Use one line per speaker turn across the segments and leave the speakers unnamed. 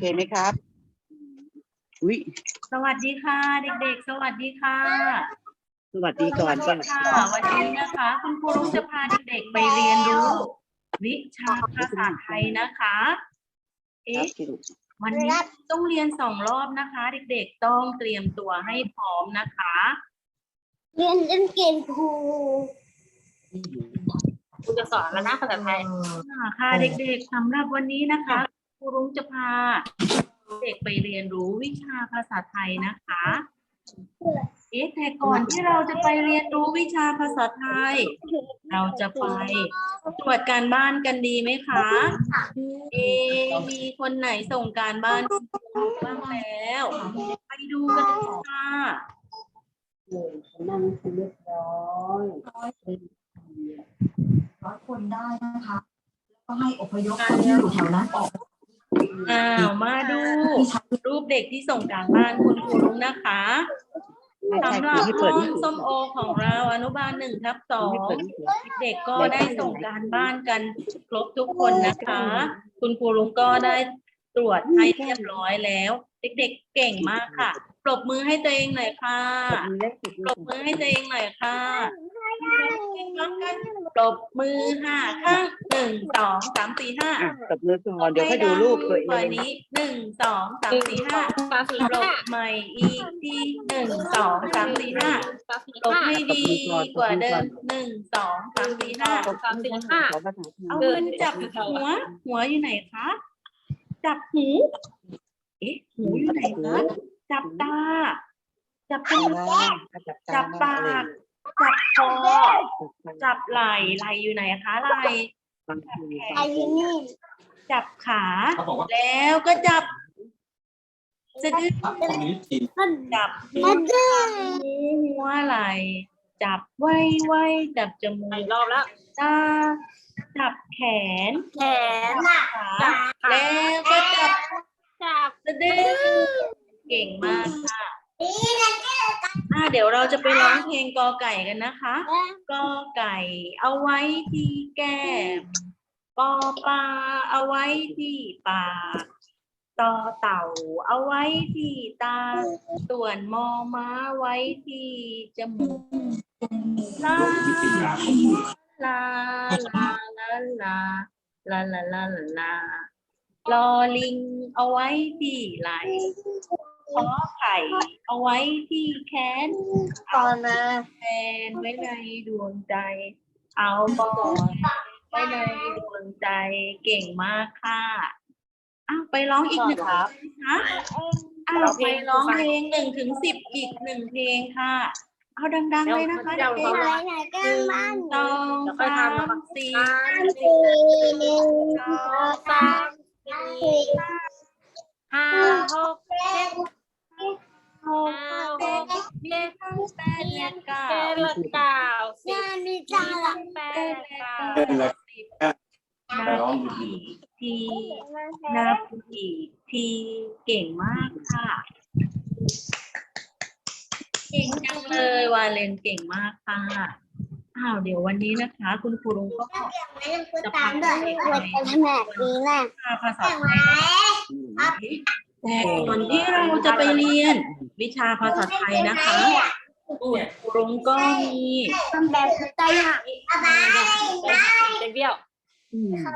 เคไหมครับอุ้ย
สวัสดีค่ะ เด็กๆ สวัสดีค่ะ
สวัสดีก่อนก่อน
ค่ะ วันนี้นะคะ คุณครูรุ้งจะพาเด็กๆไปเรียนรู้ วิชาภาษาไทยนะคะ
ครั
เอ๊ะ
บพี่ลูก
วันนี้ต้องเรียนสองรอบนะคะ เด็กๆต้องเตรียมตัวให้พร้อมนะคะ
เรียนเล่นเกมครู
ครูจะสอนแล้วนะภาษาไทย
ค่ะค่ะเด็กๆสำหรับวันนี้นะคะ ครูรุ้งจะพาเด็กไปเรียนรู้วิชาภาษาไทยนะคะ เอ๊ะแต่ก่อนที่เราจะไปเรียนรู้วิชาภาษาไทย เราจะไปตรวจการบ้านกันดีไหมคะ เอะมีคนไหนส่งการบ้านบ้างแล้ว ไปดูกันค่ะ
นั่งเรียบร้อย
ร้อยคนได้นะคะ แล้วก็ให้อพยพคนที่อยู่แถวนั้นออก
อ้าวมาดู รูปเด็กที่ส่งการบ้านคุณครูลุงนะคะสำหรับ
ห้
อง
ส้
มโอของเราอนุบาลหนึ่งทับสอง
เปิดหนังสือ
เด็กก็ได้ส่งการบ้านกันครบทุกคนนะคะ คุณครูลุงก็ได้ตรวจให้เรียบร้อยแล้ว เด็กๆเก่งมากค่ะปรบมือให้ตัวเองหน่อยค่ะ
มีเลขสิบ
ปรบมือให้ตัวเองหน่อยค่ะพร้อมกัน ปรบมือห้าข้างหนึ่งสองสามสี่ห้า
อะตบมือก่อนเดี๋ยวค่อยดูรูปตัวเอ
วัน
ง
นี้หนึ่งสองสามสี่ห้า
สามสี่
ปรบใหม่อีกที่หนึ่งสองสามสี่ห้า
สามสี่
ปรบ
ห้า
ให้ดีกว่าเดิมหนึ่งสองสามสี่ห้า
สามสี่ห้า
ขอภาษาไทย
เอามือจับหัว หัวอยู่ไหนคะ จับหู เอ๊ะหูอยู่ไหนคะ จับตา จับจมูก
จับ
จับปาก จับคอจับไหล่ไหล่อยู่ไหนคะไหล่
บางที
ไอ้นี่
จับขาแล้วก็จับสะดือ
มัน
จับ
มันจะ
หูหัวไหล่จับไว้ไว้จับจมู
อี
ก
กรอบแล้ว
ตาจับแขน
แขน
ขาแล้วก็จับ
จับ
สะดือเก่งมากค่ะ อ่าเดี๋ยวเราจะไปร้องเพลงกอไก่กันนะคะกอไก่ เอาไว้ที่แก้มปอปลาเอาไว้ที่ปากต่อเต่า เอาไว้ที่ตาส่วนมอม้าไว้ที่จมูกลาลาลาลาลาลาลาลาลาลาลอลิงเอาไว้ที่ไหล ขอไข่เอาไว้ที่แขน
ตอนนะ
แฟนไว้ในดวงใจ เอาบอยไว้ในดวงใจเก่งมากค่ะอ้าวไปร้องอีกหนึ่งครับคะอ้าวไปร้องเพลงหนึ่งถึงสิบอีกหนึ่งเพลงค่ะ เอาดังๆเลยนะคะเด็ก
ไหนไหน
ๆ
กั
ห
น
นึ่งสองสามสี่
สามสี่หนึ่งสองสามสี่
ห้าหกเจ็ด
หกเจ็ดเจ็ดแปดและเก้า
เจ็ดและเก้าสิ
งา
บ
นมีจ้าละ
แป
แป
ด
ด
และ
และ
เก้า
เก้าสิบนับอีกทีนับอีกทีเก่งมากค่ะ เก่งจังเลยวาเลนเก่งมากค่ะ อ้าวเดี๋ยววันนี้นะคะ คุณครูลุงก็
จะตามด้วยควรจะทำแบบนี้แหละ
พาภาษา
แต่
ไท
ว่าย
แต่ก่อนที่เราจะไปเรียน วิชาภาษาไทยนะคะคุณครูลุงก็มี
ทำแบบตัวอย่างอะไร
เด็กเบี้ยว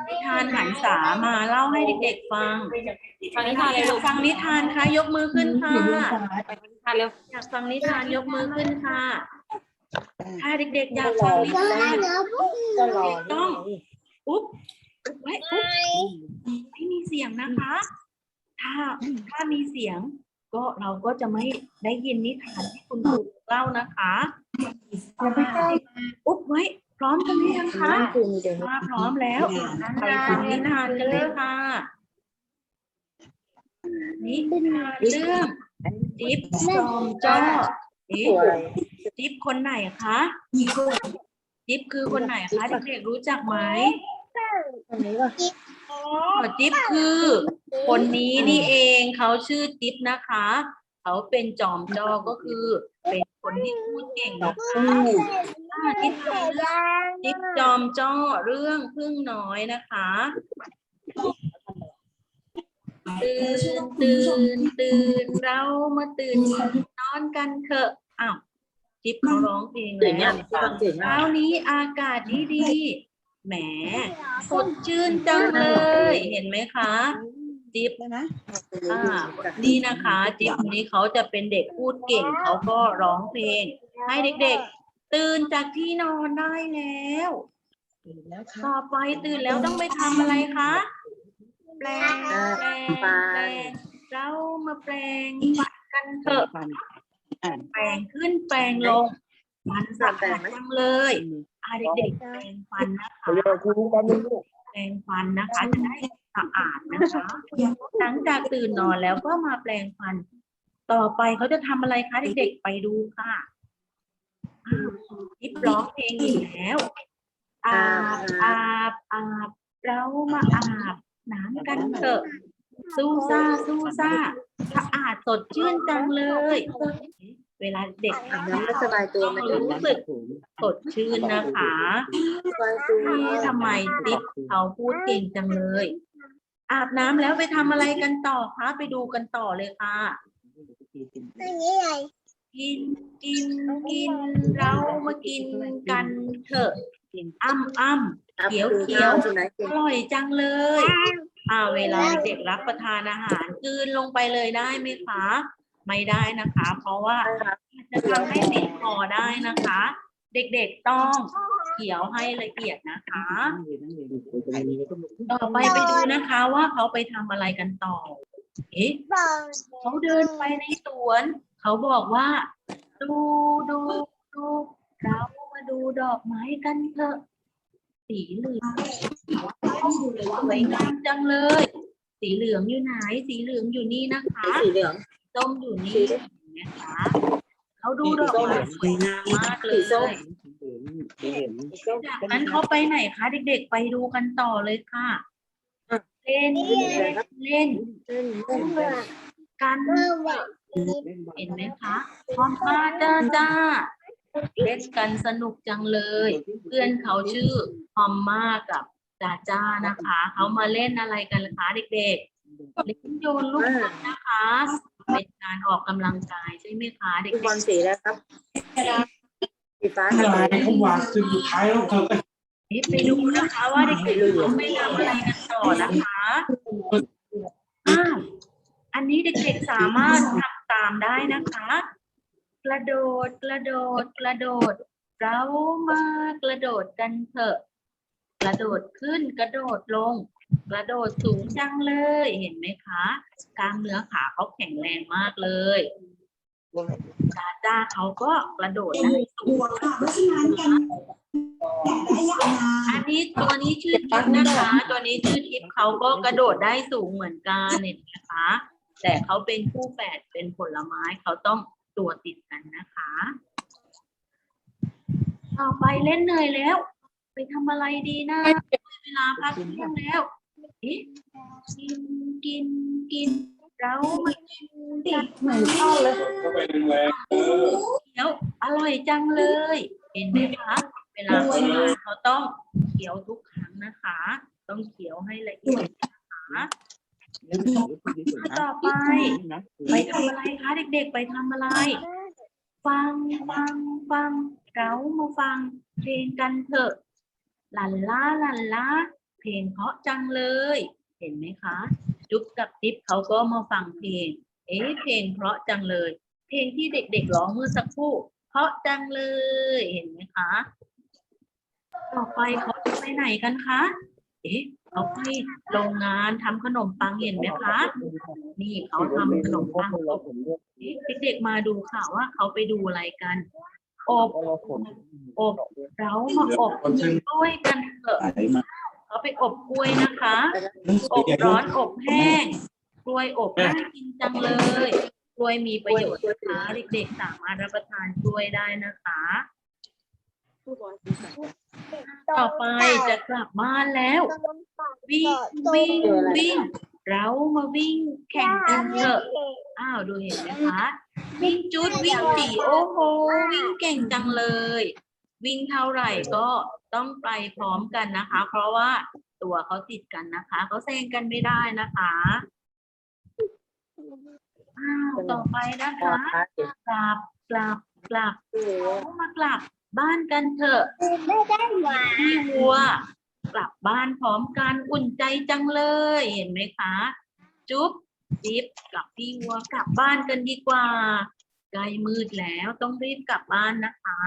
นิทานหันษามาเล่าให้เด็กๆฟัง
ฟังนิทานเลยลูก
ฟังนิทานค่ะยกมือขึ้นค่ะ
ฟังนิทานเร็ว
อยากฟังนิทานยกมือขึ้นค่ะ ถ้าเด็กๆอยากฟังนิทาน
เด็
กต้องอุ๊บอุ๊บไว้อุ๊บไม่มีเสียงนะคะ ถ้าถ้ามีเสียง ก็เราก็จะไม่ได้ยินนิทานที่คุณครูเล่านะคะอุ๊บไว้ พร้อมกันหรือยังคะถ้าพร้อมแล้วไปฟังนิทานกันเลยค่ะนิทานเรื่องจิ๊บจอมจ้อเอ๊ะจิ๊บคนไหนคะจิ๊บคือคนไหนคะเด็กๆรู้จักไหม อ๋อจิ๊บคือ คนนี้นี่เองเขาชื่อจิ๊บนะคะ เขาเป็นจอมจอก็คือ เป็นคนที่พูดเก่งนะคะอ่านิทานเรื่องจิ๊บจอมจ้อเรื่องพึ่งน้อยนะคะตื่นตื่นตื่นเรามาตื่นนอนกันเถอะอ้าวจิ๊บเขาร้องเพลง
ตื่น
แล้
ยั
ว
งฟังตื่น
เช้านี้อากาศดีดีๆ แหมสดชื่นจังเลย เห็นไหมคะจิ๊บ
นะ
อ่านี่นะคะจิ๊บคนนี้เขาจะเป็นเด็กพูดเก่งเขาก็ร้องเพลง ให้เด็กๆ ตื่นจากที่นอนได้แล้ว
ตื่นแล้วค่ะ
ต่อไปตื่นแล้วต้องไปทำอะไรคะแปลงแปลงแปลงเรามาแปลงฟันกันเถอะ
ฟัน
แปลงขึ้นแปลงลงฟันสะอาดจังเลย อาเด็กๆแปลงฟันนะคะ
เดี๋ยวครูกันลูก
แปลงฟันนะคะจะได้สะอาดนะคะ หลังจากตื่นนอนแล้วก็มาแปลงฟัน ต่อไปเขาจะทำอะไรคะเด็กๆไปดูค่ะอ้าวยิบร้องเพลงอีกแล้วอาบอาบอาบเรามาอาบน้ำกันเถอะสู้ซ่าสู้ซ่าสะอาดสดชื่นจังเลย เวลาเด็กอาบน้ำ
สบายตัวไหม
ต้องรู้สึกสดชื่นนะคะ
สบายตัว
นี่ทำไมติ๊บเขาพูดเก่งจังเลย อาบน้ำแล้วไปทำอะไรกันต่อคะไปดูกันต่อเลยค่ะ
อันนี้อะไร
กินกินกินเรามากินกันเถอะอ้ำอ้ำเขียวเขียว
สุนัข
อร่อยจังเลยอ่าเวลาเด็กรับประทานอาหารกลืนลงไปเลยได้ไหมคะ ไม่ได้นะคะ เพราะว่าจะทำให้ติดคอได้นะคะ เด็กๆต้องเคี้ยวให้ละเอียดนะคะต่อไปไปดูนะคะว่าเขาไปทำอะไรกันต่อเอ๊ะเขาเดินไปในสวน เขาบอกว่า ดูดูดูเรามาดูดอกไม้กันเถอะสีเหลืองสวยงามจังเลย สีเหลืองอยู่ไหน สีเหลืองอยู่นี่นะคะ
สีเหลือง
ส้มอยู่นี่เห็นไหมคะเขาดูดอกไม้สวยงามมากเลยจากนั้นเขาไปไหนคะเด็กๆไปดูกันต่อเลยค่ะ เล่นเล่นเล่น
เล่นเล่นเล่น
กัน
เมื่อวาน
เห็นไหมคะพร้อมมาจ้าจ้าเล่นกันสนุกจังเลย เพื่อนเขาชื่อพอมมากับจ้าจ้านะคะเขามาเล่นอะไรกันล่ะคะเด็กๆเล่นโยนลูกบอลนะคะ เป็นการออกกำลังกายใช่ไหมคะเด็
ลูกบอล
ก
สีแล้วครับสีฟ้า
อะ
กับ
ไร
สี
เขาวางจนสุดท้ายแล้วเธอก็
ๆไปดูนะคะว่าเด็กๆเขาไม่ทำอะไรกันต่อนะคะอ้าวอันนี้เด็กๆสามารถทำตามได้นะคะ กระโดดกระโดดกระโดด เรามากระโดดกันเถอะ กระโดดขึ้นกระโดดลง กระโดดสูงจังเลย เห็นไหมคะกล้ามเนื้อขาเขาแข็งแรงมากเลยจาจ้าเขาก็กระโดดได้สูง
เพราะฉะนั้นกันแดดได้ยาวนาน
อันนี้ตัวนี้ชื่อทิพย์นะคะ ตัวนี้ชื่อทิพย์เขาก็กระโดดได้สูงเหมือนกันเห็นไหมคะแต่เขาเป็นคู่แฝดเป็นผลไม้เขาต้องตัวติดกันนะคะ ต่อไปเล่นเหนื่อยแล้ว ไปทำอะไรดีนะเวลาพักเที่ยงแล้วเอ๊ะ กินกินกินเรามากินกัน
เหมือนเข้าเลย
ก็ไปแรง
เคี้ยวอร่อยจังเลยเห็นไหมคะเวลาเขาทานเขาต้องเคี้ยวทุกครั้งนะคะ ต้องเคี้ยวให้ละเอียดนะคะต่อไปไปทำอะไรคะเด็กๆไปทำอะไร ฟังฟังฟังเรามาฟังเพลงกันเถอะลันล่าลันล่า เพลงเพราะจังเลย เห็นไหมคะ จุ๊บกับติ๊บเขาก็มาฟังเพลง เอ๊ะเพลงเพราะจังเลย เพลงที่เด็กๆร้องเมื่อสักครู่ เพราะจังเลย เห็นไหมคะ ต่อไปเขาจะไปไหนกันคะ เอ๊ะเขาไปโรงงานทำขนมปังเห็นไหมคะ นี่เขาทำขนมปังอบเอ๊ะเด็กๆมาดูค่ะว่าเขาไปดูอะไรกันอบอบเรามาอบกล้วยกันเถอะ เขาไปอบกล้วยนะคะ อบร้อนอบแห้ง กล้วยอบน่ากินจังเลย กล้วยมีประโยชน์นะคะ เด็กๆสามารถรับประทานกล้วยได้นะคะ ต่อไปจะกลับบ้านแล้ว วิ่งวิ่งวิ่ง เรามาวิ่งแข่งกันเถอะ อ้าวดูเห็นไหมคะ วิ่งจุดวิ่งจีโอ้โห วิ่งเก่งจังเลย วิ่งเท่าไหร่ก็ต้องไปพร้อมกันนะคะ เพราะว่าตัวเขาติดกันนะคะเขาแซงกันไม่ได้นะคะอ้าวต่อไปนะคะกลับกลับกลับเอามากลับบ้านกันเถอะ
ไม่ได้หวาน
พี่วัวกลับบ้านพร้อมกันอุ่นใจจังเลยเห็นไหมคะ จุ๊บจิ๊บกับพี่วัวกลับบ้านกันดีกว่าใกล้มืดแล้วต้องรีบกลับบ้านนะคะ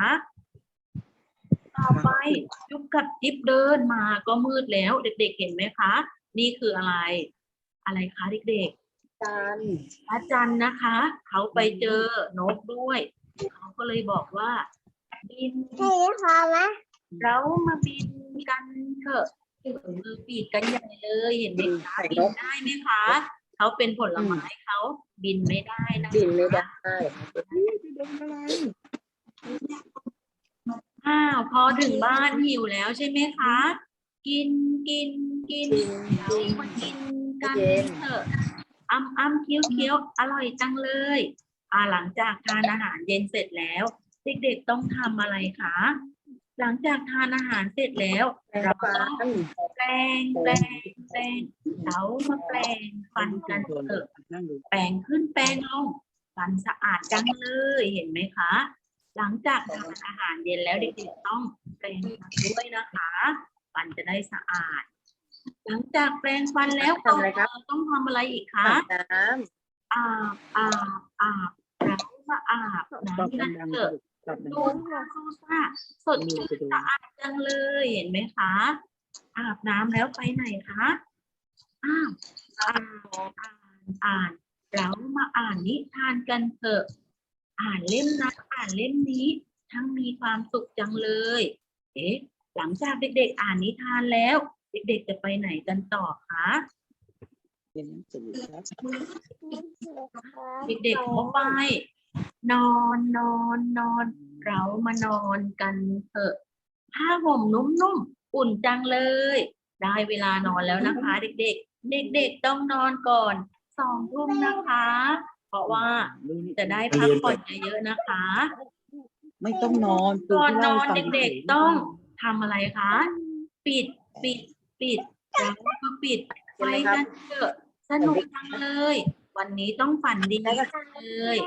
ต่อไปจุ๊บกับจิ๊บเดินมาก็มืดแล้ว เด็กๆเห็นไหมคะ นี่คืออะไร อะไรคะเด็กๆ
จัน
พระจันทร์นะคะ เขาไปเจอนกด้วย เขาก็เลยบอกว่า บิน
ใช่พอไหม
เรามาบินกันเถอะมือปีกกันใหญ่เลยเห็นไหมคะบินได้ไหมคะเขาเป็นผลไม้เขาบินไม่ได้นะคะ
บินไม่ได้
อ้าวพอถึงบ้านหิวแล้วใช่ไหมคะ กินกินกินเรามากินกันเถอะอ้ำอ้ำเคี้ยวเคี้ยวอร่อยจังเลย อ่าหลังจากทานอาหารเย็นเสร็จแล้ว เด็กๆต้องทำอะไรคะหลังจากทานอาหารเสร็จแล้วเราต้องแปรงแปรงแปรงเรามาแปรงฟันกันเถอะแปรงขึ้นแปรงลงฟันสะอาดจังเลยเห็นไหมคะ หลังจากทานอาหารเย็นแล้วเด็กๆต้องแปรงฟันด้วยนะคะฟันจะได้สะอาด หลังจากแปรงฟันแล้ว
ทำอะไรครับ
เราต้องทำอะไรอีกคะ
น้
อาบอาบอาบแล้วมาอาบน้ำกันเถอะดูค่ะซูซ่าสดชื่นสะอาดจังเลยเห็นไหมคะ อาบน้ำแล้วไปไหนคะอ้าวอ่านอ่านอ่านแล้วมาอ่านนิทานกันเถอะ อ่านเล่มนั้นอ่านเล่มนี้ ทั้งมีความสุขจังเลย เอ๊ะหลังจากเด็กๆอ่านนิทานแล้ว เด็กๆจะไปไหนกันต่อคะำ
เป็นหนังสือครับ
เด็กๆเขาไป นอนนอนนอน เรามานอนกันเถอะผ้าห่มนุ่มๆอุ่นจังเลย ได้เวลานอนแล้วนะคะ เด็กๆ เด็กๆต้องนอนก่อนสองทุ่มนะคะ เพราะว่าจะได้พักผ่อนเยอะๆนะคะ
ไม่ต้องนอน
ก่อนนอนเด็กๆต้องทำอะไรคะ ปิดปิดปิดแล้วก็ปิดไฟกันเถอะสนุกจังเลย วันนี้ต้องฝันดีจังเลย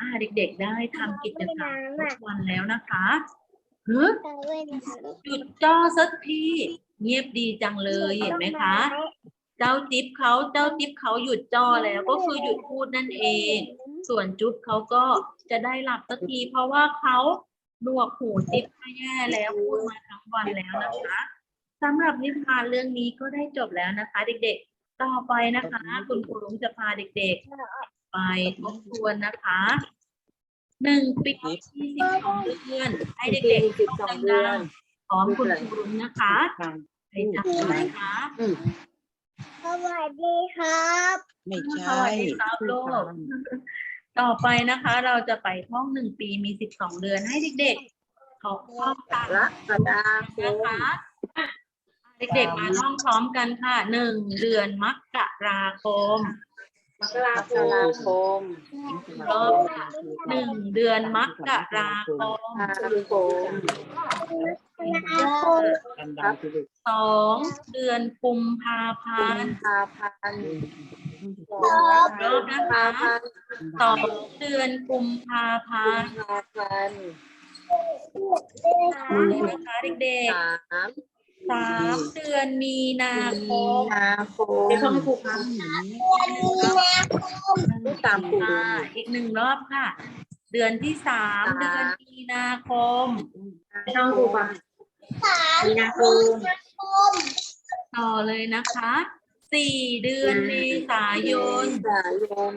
อ่าเด็กๆได้ทำกิจกรรมทุกวันแล้วนะคะเฮ้ยหยุดจ้อสักทีเงียบดีจังเลยเห็นไหมคะ เจ้าจิ๊บเขาเจ้าจิ๊บเขาหยุดจ้อแล้วก็คือหยุดพูดนั่นเอง ส่วนจุ๊บเขาก็จะได้หลับสักที เพราะว่าเขาหนวกหูจิ๊บมาแย่แล้วพูดมาทั้งวันแล้วนะคะสำหรับนิทานเรื่องนี้ก็ได้จบแล้วนะคะ เด็กๆ ต่อไปนะคะ คุณครูลุงจะพาเด็กๆ ไปทบทวนนะคะหนึ่งปีที่สิบสองเดือนให้เด็กๆท่องดังๆพร้อมคุณครูลุงนะคะไปจำเลยนะคะ
สวัสดีครับ
ไม่
ส
ใช่
วัสดีครับลูกต่อไปนะคะ เราจะไปท่องหนึ่งปีมีสิบสองเดือนให้เด็กๆขอท่องตาม
ละกระดาษ
นะคะเด็กๆมาท่องพร้อมกันค่ะหนึ่งเดือนมกราคม
มกราคม
รอบค่ะหนึ่งเดือนมกราคม
ม กราคม
ครับ
สองเดือนกุมภาพันธ์
พาพันธ์
รอบนะคะสองเดือนกุมภาพันธ์
พาพันธ์
เลยนะคะเด็ก
สาม
ๆสามเดือนมีนาค
มี
ม
นาคม
เป็นต้องผูกพัน
ตามปู่
ค่ะอีกหนึ่งรอบค่ะ เดือนที่สามเดือนมีนาคม
ช่องปู่ปัง
มีนาคม
ต่อเลยนะคะสี่เดือนเมษายน
สายน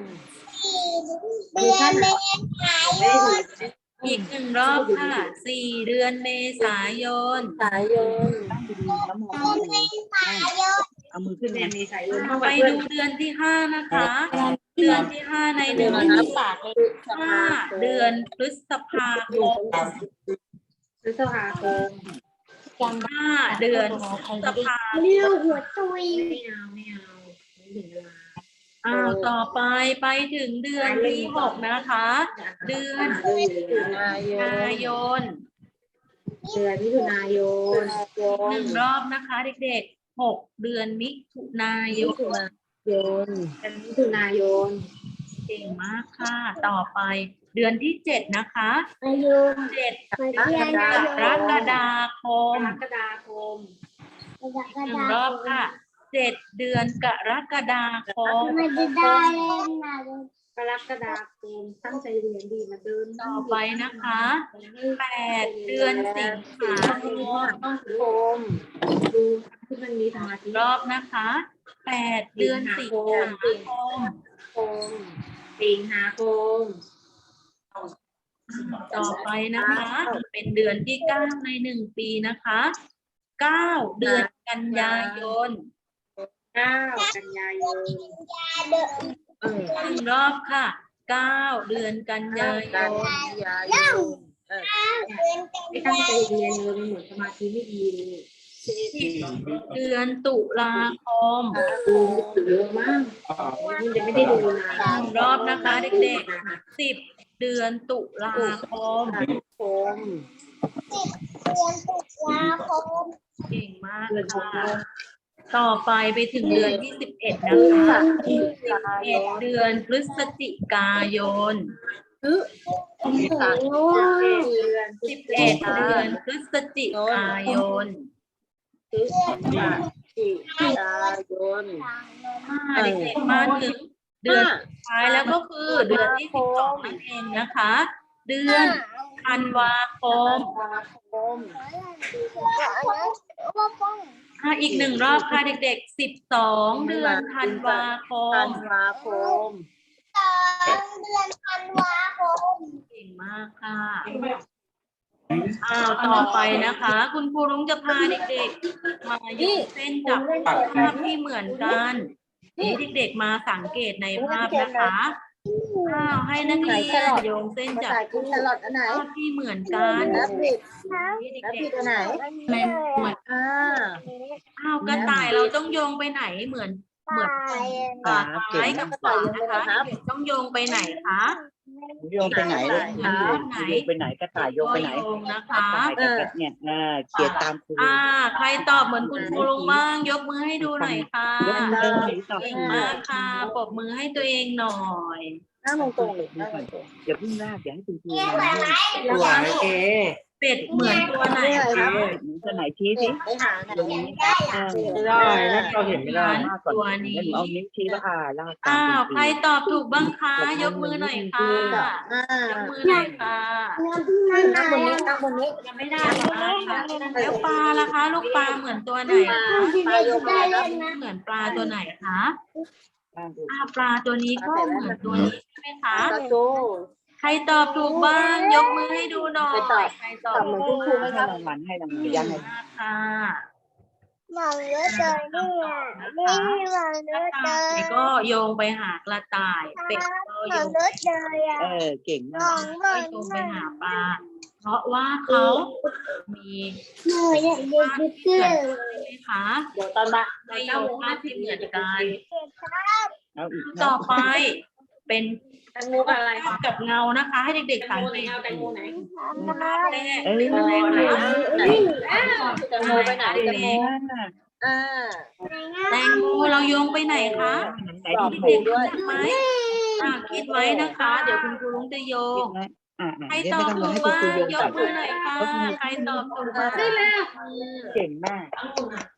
เดือนเมษายน
อีกหนึ่งรอบค่ะสี่เดือนเมษายน
สายน
เอามือ
ขึ้นมีสายน
ไปดูเดือนที่ห้านะคะ เดือนที่ห้าในเดือน
นั
ที่
บปากเลย
ห้าเดือนพฤษภาคม
พฤษภาคม
ห้าเดือนพฤษภาคม
เลี้ยวหัวตุย
อ้าวต่อไปไปถึงเดือนที่หกนะคะ เดือน
มิถุนาย
น
เดือนมิถุนายน
หนึ่งรอบนะคะ เด็กๆหกเดือนมิถุนายน
ถุนายนมิถุนายน
เก่งมากค่ะ ต่อไปเดือนที่เจ็ดนะคะ
อายุ
เจ็ด
มาเรียน
ก
อายุ
รกฎาค
ก
ม
รกฎาคม
หนึ่งรอบค่ะเจ็ดเดือนกรกฎาคม
ไม่ได้ได้เล่นนะ
กรกฎาคมตั้งใจเรียนดีมาเดิน
ต่อไปนะคะแปดเดือนสิงหาคม
ต้องคมดูที่มันมีสมาธิ
รอบนะคะแปดเดือนสิงหาคม
คมสิงหาคม
ต่อไปนะคะ เป็นเดือนที่เก้าในหนึ่งปีนะคะเก้าเดือนกันยายน
เก้ากันยายน เออ
หนึ่งรอบค่ะเก้าเดือนกันยายน
ไม่ตั้งใจเรียนเลยเหมือนสมาธิไม่ดีเลย
เดือนตุลาคม
ดูเยอะมากมันจะไม่ได้ดูนาน
หนึ่งรอบนะคะเด็กๆสิบเดือนตุลาคม
คม
เรียนตุลาคม
เก่งมากค่ะ ต่อไปไปถึงเดือนที่สิบเอ็ดนะคะสิบเอ็ดเดือนพฤศจิกายน
ถึงนู้น
เดือน
สิบเอ็ดเดือนพฤศจิกายนถ้าเด็กๆมาถึงเดือนสุดท้ายแล้วก็คือเดือนที่สิบสองนั่นเองนะคะ เดือนธันวาคม อะอีกหนึ่งรอบค่ะเด็กๆสิบสองเดือนธันวาคม
เดือนธันวาคม
เก่งมากค่ะอ้าวต่อไปนะคะ คุณครูรุ้งจะพาเด็กๆ มาโยงเส้นกับภาพที่เหมือนกันนี่เด็กๆมาสังเกตในภาพนะคะ อ้าวให้นักเรียนโยงเส้นจาก
กินแครอทอันไหน
ภาพที่เหมือนกัน
แล้วผิด
นี่
แล้ว
เด็
ผิ
ก
ดอันไหน
ๆไม่เหมือน
อ่า
อ้าวกระต่ายเราต้องโยงไปไหนเหมือนเหมือนปลาซ้ายกับขวานะคะเด็กๆต้องโยงไปไหนคะ
โยงไปไหนเลย
เหมือนรูปไหน
โยงไปไหนกระต่ายโยงไปไหน
ก็โยงนะคะ
กระต่ายกับเนี่ยอ่าเขียนตามครู
อ่า ใครตอบเหมือนคุณครูลุงบ้าง ยกมือให้ดูหน่อยค่ะ
ยกมือถือตอบ
เก่ง
ถูก
มากค่ะปรบมือให้ตัวเองหน่อย
หน้ามงตรงหรือหน้ามงตรง
อย่าเพิ่งลากอย่าให้คุณครู
เรียก
มา
ว่าอะไร
ตัวเอ
เป็ดเหมือนตัวไหนคะ
เออหนูตัวไหนชี้สิ
ไปหาไหน
ตรงนี้เออ
ไม่ได้นะเราเห็นไม่ได้
ลากก่อนแล้วหนูเอานิ้วชี้ว่าอ่าลากตาม
อ้าว
คุณ
ใครตอบถูกบ้างคะยกมือหน่อยค่ะ
อ่าย
กมือหน่อยค่ะ
นั่งบนนี้นั่งบนนี้
ยังไม่ได้
ได้ค่ะแล้วปลาล่ะคะ ลูกปลาเหมือนตัวไหนคะ
ปลาโยกไป
ได้
แล้ว
เล่นนะ
เหมือนปลาตัวไหนคะ
ลากดู
อ้าวปลาตัวนี้ก็เหมือนตัวนี้ใช่ไหมคะ
ตะโจ
ใครตอบถูกบ้าง ยกมือให้ดูหน่อย
ใครตอบ
ใครตอ
ต
บ
อบเหมือนคุณครูไหม
ให้
ครับ
รางวัลให้รางวัล
เก่
ยัง
ง
ไง
มากค่ะ
มองเยอะเลยเนี่ยนี่มองเยอะเล
แล้
ยว
ก็โยงไปหากระต่ายเป็ดก็
ม
โย
อง
ง
เยอะเลยอะ
เออเก่ง
ม
มา
อกงม
ก็
อง
โยง
ม
ไป
อง
หาปลาเพราะว่าเขามี
หนูอยากเด็ก
ภาพ
ดื้
ที่เหมือน
อ
กันใช่ไหมคะ
เดี๋ยวตอนบ่าย
ให้โยงภาพที่เหมือนกัน
เอาอีก
ต่อไปเป็น
แต งโมกับอะไร
ภาพกับเงานะคะ ให้เด็ก
แต
ๆ
ง
สัง
โมไหน
เกต
เอาแตงโมไหน
ภาพแรก
เออ
เป็นอะไรคะ
แตงโมไปไหนแตงโมอ่า
แตงโมเราโยงไปไหนคะ
ไหน
ตอบ
ที่
ถูกด้วย
คิดไหมอ่าคิดไว้นะคะ เดี๋ยวคุณครูลุงจะโย
คิ
ง
ดไว้ อ่า
ใคร
เดี๋ยว
ต
ไม่
อบ
ต้องร
ถู
อกให้คุณ
บ้าง
ครูโยง
ยก
ก่อน
มือหน่อยค่ะใครตอบถูกบ้าง
เก่งมาก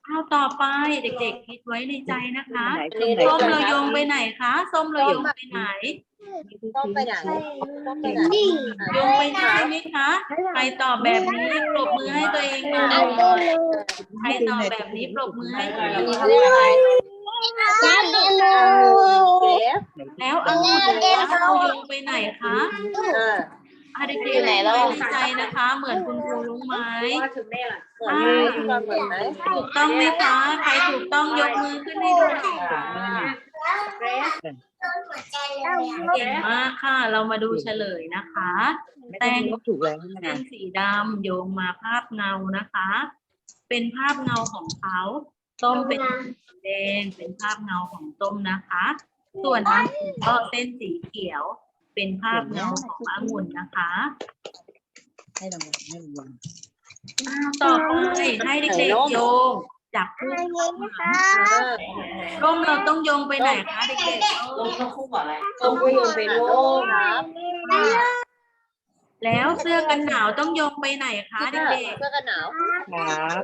เอาต่อไปเด็กๆคิดไว้ในใจนะคะ
ไหนตรงไหน
ส้มเราโยงไปไหนคะส้มเราโยงไปไหน
ต้องไปไหนต้องไปไหน
โยงไปไหนไหมคะใครตอบแบบนี้ปรบมือให้ตัวเองหน่อยใครตอบแบบนี้ปรบมือให้ตัวเองหน่อย
เรียกอะไร
ยัดเด็กเล
เก
ย
ฟ
แล้วเอาแล้วเอาโยงไปไหนคะ
อ่า
อะเด็กๆคิดไว้ในใจนะคะ เหมือนคุณครูรู้ไหม
ว่าถึงได้ล่ะ
เหมือนไหมที่เหมือนไหม
ถูกต้องไหมคะ ใครถูกต้องยกมือขึ้นให้ดูหน่อยค่ะ
เกรซ
เก่งมากค่ะ เรามาดูเฉลยนะคะ
แตงถูกแล้ว
เส้
นะ
นสีดำโยงมาภาพเงานะคะ เป็นภาพเงาของเขาส้มเป็นสีแดงเป็นภาพเงาของส้มนะคะ ส่วนองุ่นก็เส้นสีเขียว เป็นภาพเงาขององุ่นนะคะ
ให้รางวัลให้รางวัล
ต่อไปให้เด็กๆโยงจับคู่
อันนี้นะคะ
อ่า
ร่มเราต้องโยงไปไหนคะเด็กๆเออ
ต้มต้องคู่กับอะไร
ต้องก็โยนไปโลกนะ
แล้วเสื้อกันหนาวต้องโยงไปไหนคะเด็ก
เสื้อกันหนาว
ครับ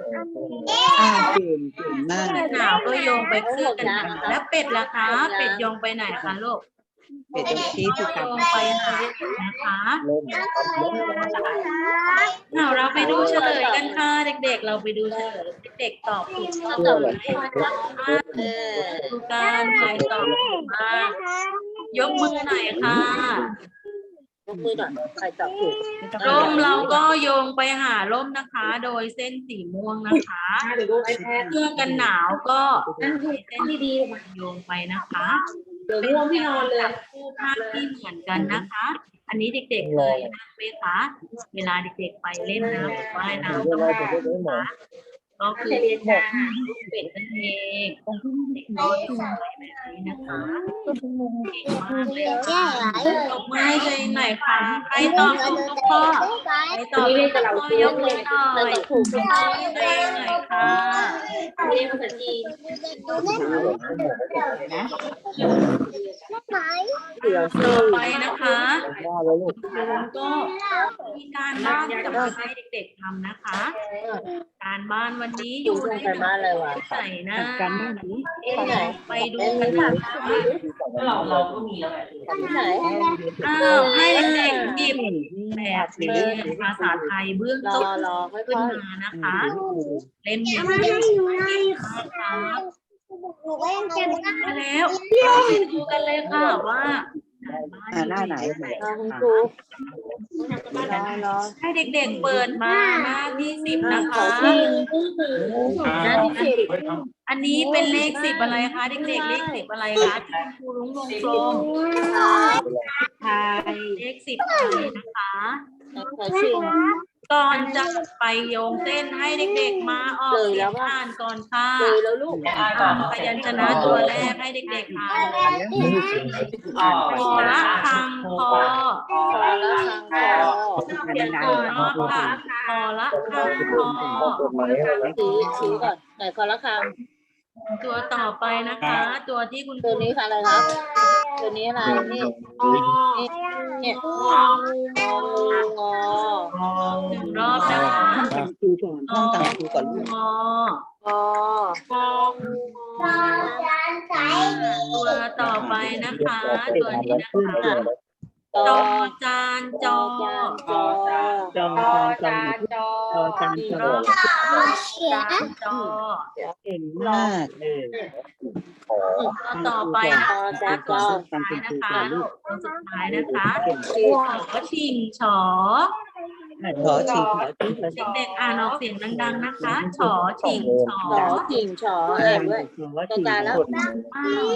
อ่าเก่งเก่งมาก
ๆเสื้อหนาวก็โยงไปเสื้อกันหนาวแล้วเป็ดล่ะคะ เป็ดโยงไปไหนคะลูก
เป็ดตรงชี้สุดค
โย
รับ
งไปหานะคะเอาเราไปดูเฉลยกันค่ะ เด็กๆ เราไปดูเฉลยเด็กๆตอบถูกต้องเลย
เออ
ดูการใครตอบถูกบ้างยกมือหน่อยค่ะ
ยกมือหน่อยใครตอบถูก
ร่มเราก็โยงไปหาร่มนะคะ โดยเส้นสีม่วงนะคะ
หรือดูไอแพด
เสื้อกันหนาวก็
นั่นคือเส้นที่ดี
โยงไปนะคะ
เดี๋ยวง่วงพี่นอนเลย
คู่ภาพที่เหมือนกันนะคะ อันนี้เด็กๆเคยนั่งไหมคะ เวลาเด็กๆไปเล่นน้ำหรือว่ายน้ำต้องนะคะ ก็คือ
เรียนมา
เป็ดนั่นเองเด็กก็โยงไปแบบนี้นะคะเก่งมากเลยค่ะตบมือให้ตัวเองหน่อยค่ะใครตอบถูกทุกข้อใครตอบถูกทุกข้อยกมือหน่อย
ใครตอบถูก
ตบมือให้ตัวเองหน่อยค่ะ
เรียนภาษาจีน
เต่
อไปนะคะ
ก็
มีการบ้านจะให้เด็กๆทำนะคะ การบ้านวันนี้อ
อยู่
ยู่
ทำ
ใน
กันบ้านอะไรวะ
ใส่หน้า
กันบ้านนี้
เอ๊ะไหน
ไปดูกันนะคะ
เราเราก็มีแล้วไง
ที่ไหน
อ้าวให้เด็กๆหยิบแบบเรียนภาษาไทยเบื้อง
รอ
ต้น
รอค่อย
ขึ้น
ๆ
มานะคะ เล่มนี้ครับ
หนูก็ยังจำได้
มาแล้วเราไปดูกันเลยค่ะว่า
อ่าหน้าไหน
รอคุณครูรอรอ
ให้เด็กๆเปิดมาหน้าที่สิบนะคะ
หน้าที่สิบ
อันนี้เป็นเลขสิบอะไรคะ เด็กๆ เลขสิบอะไรคะที่คุณครูรุ้งวงกลม
ไทย
เลขสิบไทยนะคะ
ใครชิง
ก่อนจะไปโยงเส้นให้เด็กๆมาออก
เลย
เสี
แล้
ยวง
ว่า
อ่านก่อนค่ะ
เลยแล้วลูก
อ่านพยัญชนะตัวแรกให้เด็กๆอ่าน
อ๋อ
คอละคังคอ
คอแล้วทางคอ
อันนี้นะ
คอค่ะคอละคังคอ
ชี้ชี้ก่อนไหนคอละคาง
ตัวต่อไปนะคะ ตัวที่คุณค
ตั
รู
วนี้ค่ะอะไรครับตัวนี้อะไรนี่นี่เนี่ยงองูงอ
หนึ่งรอบนะคะ
ตามครูก่อนท่องตามครูก่อนลูก
งอ
งอ
ตัวต่อไปนะคะ ตัวนี้นะคะ
ตอ
จอจานจอ
จานจอ
จองจองจองจอจานจ
ร
อ
อบจานจอ
เก่งมากเลย
ตัวต่อไปนะ
ตอจานจอ
ตามคุณครู
นะคะ
ก่อนลูก
ตัวสุดท้ายนะคะ
เก่ง
ขอชิงฉอ
ขอชิงขอชิงขอชิง
เด็กๆอ่านออกเสียงดังๆนะคะฉอชิงฉอ
ชอกิ่งชออ่านด้วย
ขอชิงกด
อ้าว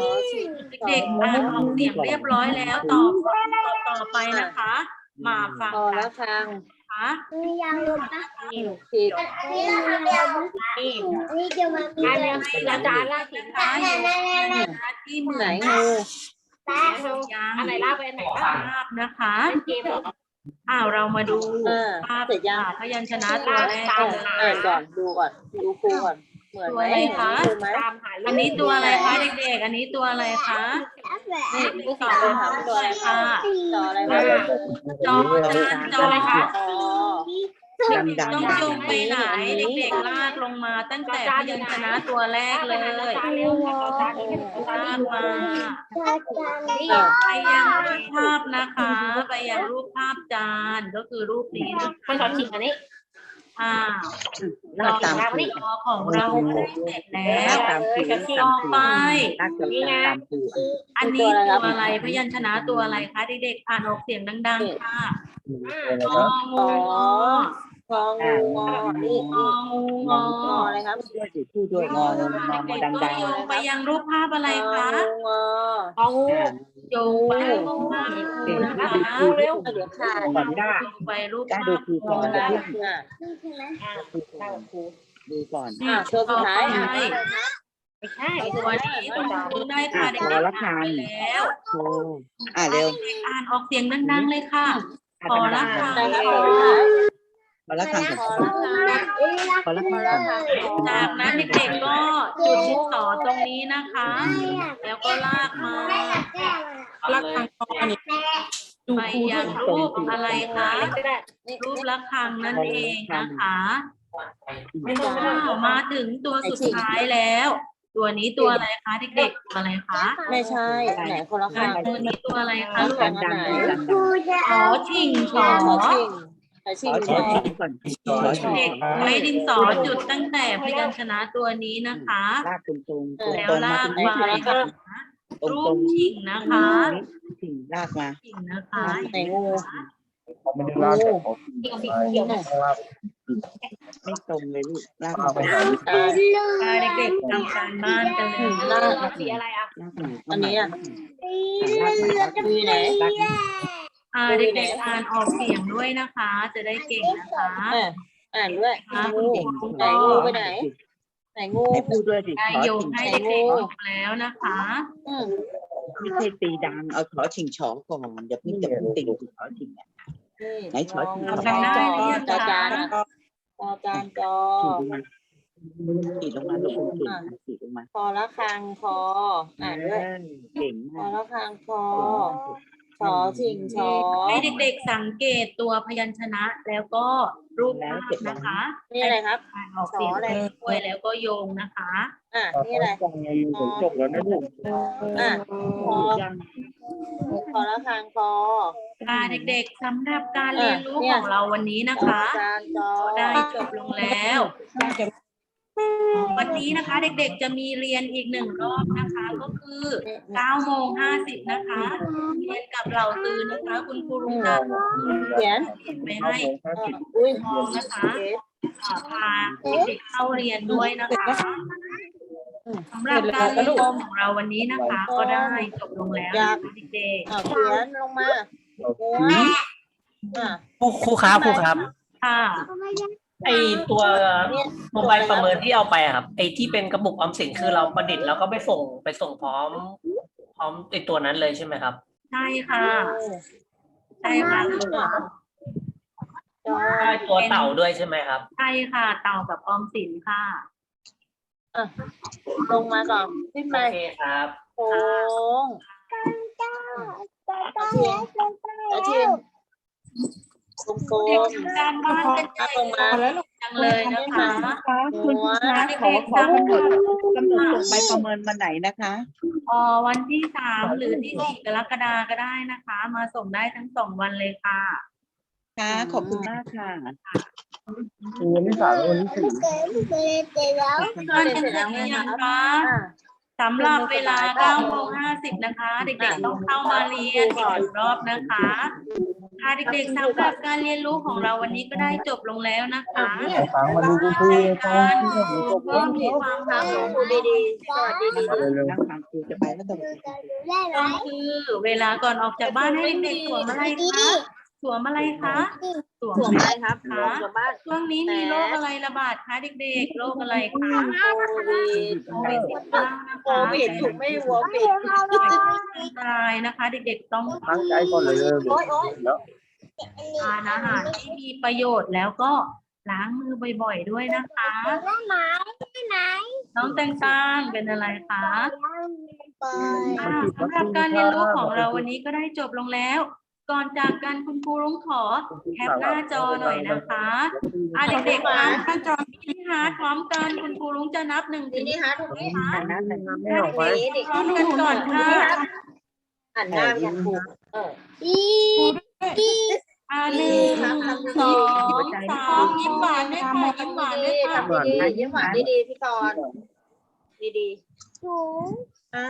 เด็กๆอ่านออกเสียงเรียบร้อยแล้วต่อต่อต่อไปนะคะ มาฟัง
คอ
กั
ละ
น
คาง
นะคะ
ยังลงนะ
ผิด
นี่นะคะเดี๋ยวนี่จะมามี
อัน
เรื่
นี้
อง
อาจารย์ลากสินค้าอยู่นะคะที่เหมื
ไหน
อน
งู
ตา
ยัง
อะไรลากไปไหนบ้าง
ภาพนะคะ
เกมเหร อ
อ้าวเรามาดู
เออ
ภาพ
เสร็จยัง
พยัญชนะตัวแรก
เอออ่านก่อนดูก่อนดูครูก่อนเหมือนไหม
ตัวอะไรคะ
เหมือนไหม
ตามหา
อันนี้ตัวอะไรคะเด็กๆ อันนี้ตัวอะไรคะ
นี่ลูกศิษย์เลยถามตัวอะไรคะจออะไรคะ
จอจานจอคะ
อ๋อ
เด็กๆต้องโยงไปไหนเด็กๆลากลงมาตั้งแต่พยัญชนะตัวแรกเลยลากมา
เออ
ไปยังรูปภาพนะคะ ไปยังรูปภาพจานก็คือรูปนี้นะคะ
ภาษาจีนอันนี้
อ่า
ลากตามครู
จอของเราเสร็จแล้ว
ลากตามครูตามครู
ต่อไป
ลากตามครู
อันนี้ตัวอะไรพยัญชนะตัวอะไรคะเด็กๆอ่านออกเสียงดังๆค่ะ งองู
งองูงอนี่
งองูงอง
ออะไรครับ
ด้วยสิพูดด้วยงองงง
เด็ก
ดั
ๆ
ง
ก็
ดัง
โยงไปยังรูปภาพอะไร
ง
คะ
อ
งองู
โยงไปรูปภาพงูนะคะ
เร็วเดี๋ยวขาด
ก่อนได้
โยงไปรูป
ได้
ภา
ดู
พ
ครูก่อน
ได้
เดี๋ยว
อะ
ดูก่อน
อะตัวสุดท้ายอะ
ไม่ใช่
ตัวนี้คุณครูได้ค่ะเด็กๆอ่านไปแล้ว
โอ้อ่าเร็ว
เด็กๆอ่านออกเสียงดังๆเลยค่ะ ขอละค่ะ
ได้แล้วตัวสุดท้าย
ขอละครั้ง
คอละคาง
ขอละค
คอ
รั้
ละ
ง
คาง
จากนั้นเด็กๆก็จุดดินสอตรงนี้นะคะ แล้วก็ลากมา
เรักทางตอนนี้ดู
ไป
ครูด้
ยั
วย
ง
ค่ะ
รูปอะไรคะ
นี่
รูประฆังนั่นเองนะคะ
ไม่ได้
อ้าวมาถึงตัวสุดท้ายแล้ว ตัวนี้ตัวอะไรคะเด็กๆตัวอะไรคะ
ไม่ใช่ไหนคนละ
อ่า
ข้าง
ตัวนี้ตัวอะไรคะลูก
ดังดังดัง
ครูจะ
ขอชิงขอ
ขอชิงขอชิง
ขอชิงก่อนขอชิง
เด็กใช้ดินสอจุดตั้งแต่พยัญชนะตัวนี้นะคะ
ลากตรงตรงตรง
แล้ว
ตรงมา
ลาก
ตรง
ไป
นี้
ค่ะ
ตรง
รู
ตร
ป
ง
ชิงนะคะ
ชิงลากมา
ชิงนะคะ
ไหนงู
เขาไม่ได้ลากแต่เขา
เขียวหน่อย
ไม่ตรงเลยลูกลากมาไป
ตา
พาเด็กๆทำการบ้านกันเลย
ลาก
สีอะไรอะ
ลากมา
อันนี้อะ
ลากมาลากมา
มีไหน
ลากมา
พาเด็กๆอ่านออกเสียงด้วยนะคะ จะได้เก่งนะคะ
อะอ่านด้วย
ค่ะ
งู
คุณ
ไหน
ครู
งู
ก็
ไปไหนไหนงู
ให้พูดด้วยดิ
ได้
ขอ
โยก
ชิง
ให้
ชอ
เด็กๆจบแล้วนะคะ
อืม
ไม่ใช่ตีดังเอาขอชิงชอก่อนเดี๋ยวพี่จะพูดติงขอชิงอะ
นี่
ไหนชอชิง
ทำกันได้หรือยัง
จอ
คะ
จานอะจอจานจอ
ขีดลงมาลูกคุณขีดลงมา
คอละคังคออ่านด้วย
เก่ง
ค
มา
อกละคังคอ ชอชิงชอ
ให้เด็กๆสังเกตตัวพยัญชนะแล้วก็รูปภาพนะคะ
นี่อะไรครับ
อ่านออกเสียงด้วยแล้วก็โยงนะคะ
อะนี่อะไร
จบแล้วนะลูก
อะคอคอละคังคอ
ค่ะเด็กๆสำหรับการเรียนรู้ของเราวันนี้นะ
จอ
คะ
จานจอ
ได้จบลงแล้ว วันนี้นะคะเด็กๆจะมีเรียนอีกหนึ่งรอบนะคะ ก็คือ9โมง50 นะคะ เรียนกับเราตือนะคะ คุณครูรุงจะ
เขียน
เขียนไปให้
อุ้ย
นะคะอ่าพาเด็กๆเข้าเรียนด้วยนะคะสำหรับการเรียนรู้ของเราวันนี้นะคะ ก็ได้จบลงแล้วนะคะเด็ก
อะเขียนลงมาหัวอะ
ครูครูครับครูครับ
ๆค่ะ
ไอตัวโมบายประเมินที่เอาไปอะครับ ไอที่เป็นกระปุกออมสินคือเราประดิษฐ์แล้วก็ไปส่งไปส่งพร้อม พร้อมไอตัวนั้นเลยใช่ไหมครับ
ใช่ค่ะใช่ค่ะ
จอ
ได้ตัวเต่าด้วยใช่ไหมครับ
ใช่ค่ะ เต่ากับออมสินค่ะ
ลงมาก่อนขึ้น
โอ
ไป
เคครับ
โค้ง อาเทียนอาเทียน กลมกล
เด็ก
ม
ทำการบ้านกันใหญ่
ลงมา
จังเลยนะคะ
คุณคะขอขอกำหนดกำหนดส่งไปประเมินวันไหนนะคะ
พอวันที่สามหรือที่สี่กรกฎาก็ได้นะคะ มาส่งได้ทั้งสองวันเลยค่ะ
ค่ะขอบคุณมากค่ะ
วันที่สามวันที่สี่
บ้านกันเสร็จหรือยังคะ สำหรับเวลา9โมง50 นะคะ เด็กๆ ต้องเข้ามาเรียนอีกหนึ่งรอบนะคะค่ะเด็กๆสำหรับการเรียนรู้ของเราวันนี้ก็ได้จบลงแล้วนะคะ
ฟังมาดูคุณครูฟัง
เพิ่มมีความรัก
ดูดีๆสวัสดีดี
นั่งฟังครูจะไปแล้วต้อง
ก็คือเวลาก่อนออกจากบ้านให้เด็กๆสวมอะไรคะ สวมอะไรคะสวม
สวมอะไรครับ
คะ
สวมบ้าน
ช่วงนี้มีโรคอะไรระบาดคะเด็กๆ โรคอะไรคะ
โควิด
โควิดสิบเก้านะ
โค
คะ
วิดถูกไม่หัวปิด
อันตรายนะคะ เด็กๆต้อง
ตั้งใจก่อนเลยแล้ว
ทานอาหารที่มีประโยชน์แล้วก็ล้างมือบ่อยๆด้วยนะคะน้องแตงตังเป็นอะไรคะอ่าสำหรับการเรียนรู้ของเราวันนี้ก็ได้จบลงแล้ว ก่อนจากกันคุณครูรุ้งขอแคปหน้าจอหน่อยนะคะอ่าเด็กๆคะหน้าจอมินิฮาร์ทพร้อมกันคุณครูรุ้งจะนับหนึ่งถึ
นี่
ง
นี่ฮะถูกนี้
นั่นเลย
ไม่ออกไป
นี่นี่
พร้อมกันก่อนค่ะ
หันหน้าไปทางครูเออ
อ่าหนึ่งสองสามยิ้มหวานด้วยค่ะยิ้มหวานด้วยค่ะ
ทำดีๆยิ้มหวานดีๆพี่กรณ์ดีๆอ่า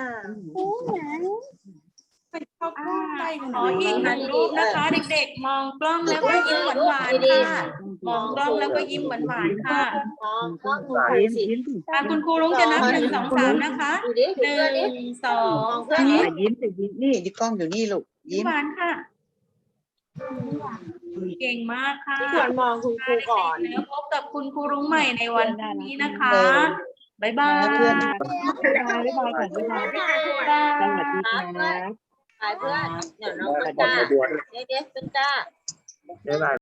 ขออีกหนึ่งรูปนะคะ เด็กๆ มองกล้องแล้วก็ยิ้มหวานๆค่ะมองกล้องแล้วก็ยิ้มหวานๆค่ะ
มองกล้องดู
ยิ้ม
สิ
ยิ้มสิ
อะคุณครูลุงจะนับหนึ่งสองสามนะคะ
ดูดิ
ห
ดู
นึ่
เพื่อนดิ
งสองสาม
อะยิ้มสิยิ้มนี่ยิ้มกล้องอยู่นี่ลูก
ยิ้ม
ยิ้ม
หวานค่ะเก่งมากค่ะ
พี่ควรมองคุณครูก่อน
แล้วพบกับคุณครูรุ้งใหม่ในวันพรุ่งนี้นะคะบ๊ายบาย
แล้วเพื่อนนะบ๊ายบายก่อนบ๊ายบายสวัสดีครับ
ไปเพื่อนเดี๋ยวน้องเป็นจ้าเด็กๆเป็นจ้า
บ๊ายบาย